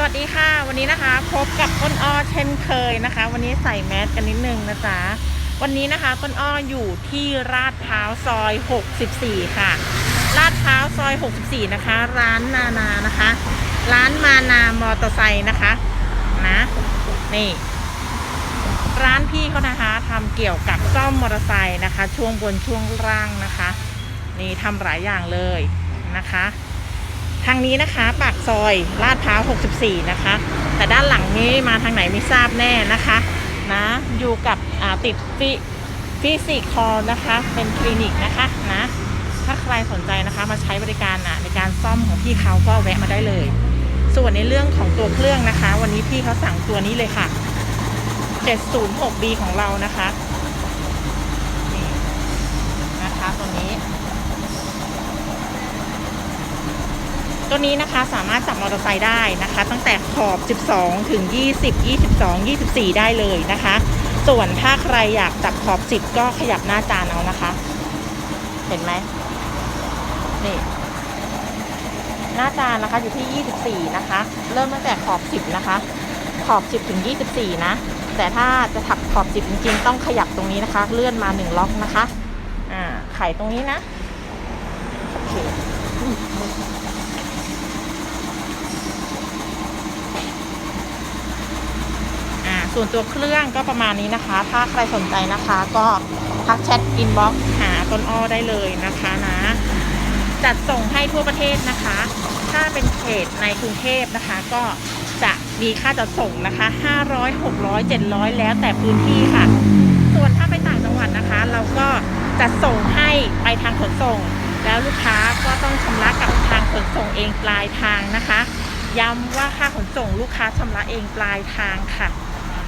สวัสดีค่ะ วันนี้นะคะพบกับต้นอ้อเช่นเคยนะคะ วันนี้ใส่แมสกันนิดนึงนะจ๊ะวันนี้นะคะต้นอ้ออยู่ที่ลาดพร้าวซอย 64 ค่ะลาดพร้าวซอย 64 นะคะ ร้านนานานะคะ ร้านมานามอเตอร์ไซค์นะคะนะนี่ร้านพี่เขานะคะทำเกี่ยวกับซ่อมมอเตอร์ไซค์นะคะ ช่วงบนช่วงล่างนะคะ นี่ทำหลายอย่างเลยนะคะ ทางนี้นะคะ ปากซอยลาดพร้าว 64 นะคะ แต่ด้านหลังนี้มาทางไหนไม่ทราบแน่นะคะนะอยู่กับติดฟิฟิสิกคอนะคะ เป็นคลินิกนะคะนะถ้าใครสนใจนะคะมาใช้บริการนะในการซ่อมของพี่เขาก็แวะมาได้เลย ส่วนในเรื่องของตัวเครื่องนะคะ วันนี้พี่เขาสั่งตัวนี้เลยค่ะ 706B ของเรานะคะนี่นะคะตัวนี้ ตัวนี้นะคะสามารถจับมอเตอร์ไซค์ได้นะคะ ตั้งแต่ขอบ 12 ถึง 20 22 24 ได้เลยนะคะ ส่วนถ้าใครอยากจับขอบ 10 ก็ขยับหน้าจานเอานะคะ เห็นไหมนี่หน้าจานนะคะอยู่ที่ 24 นะคะ เริ่มตั้งแต่ขอบ 10 นะคะ ขอบ 10 ถึง 24 นะ แต่ถ้าจะถักขอบ 10 จริงๆ ต้องขยับตรงนี้นะคะ เลื่อนมา 1 ล็อกนะคะ อ่า ไขตรงนี้นะ โอเค อ่า ส่วนตัวเครื่องก็ประมาณนี้นะคะ ถ้าใครสนใจนะคะ ก็ทักแชทอินบ็อกซ์หาต้นอ้อได้เลยนะคะนะ จัดส่งให้ทั่วประเทศนะคะ ถ้าเป็นเขตในกรุงเทพนะคะ ก็จะมีค่าจัดส่งนะคะ 500 600 700 แล้วแต่พื้นที่ค่ะ ส่วนถ้าไปต่างจังหวัดนะคะ เราก็จัดส่งให้ไปทางขนส่ง แล้วลูกค้าก็ต้องชำระกับทางขนส่งเองปลายทางนะคะย้ำว่าค่าขนส่งลูกค้าชำระเองปลายทางค่ะ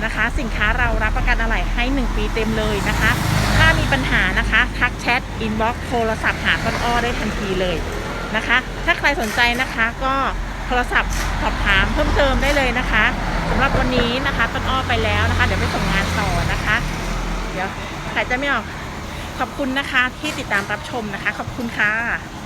นะคะ สินค้าเรารับประกันอะไหล่ให้ 1 ปีเต็มเลยนะคะ ถ้ามีปัญหานะคะทักแชทอินบ็อกซ์โทรศัพท์หาต้นอ้อได้ทันทีเลยนะคะ ถ้าใครสนใจนะคะก็โทรศัพท์สอบถามเพิ่มเติมได้เลยนะคะสำหรับวันนี้นะคะต้นอ้อไปแล้วนะคะ เดี๋ยวไปส่งงานต่อนะคะ เดี๋ยวใครจะไม่ออกขอบคุณนะคะที่ติดตามรับชมนะคะ ขอบคุณค่ะ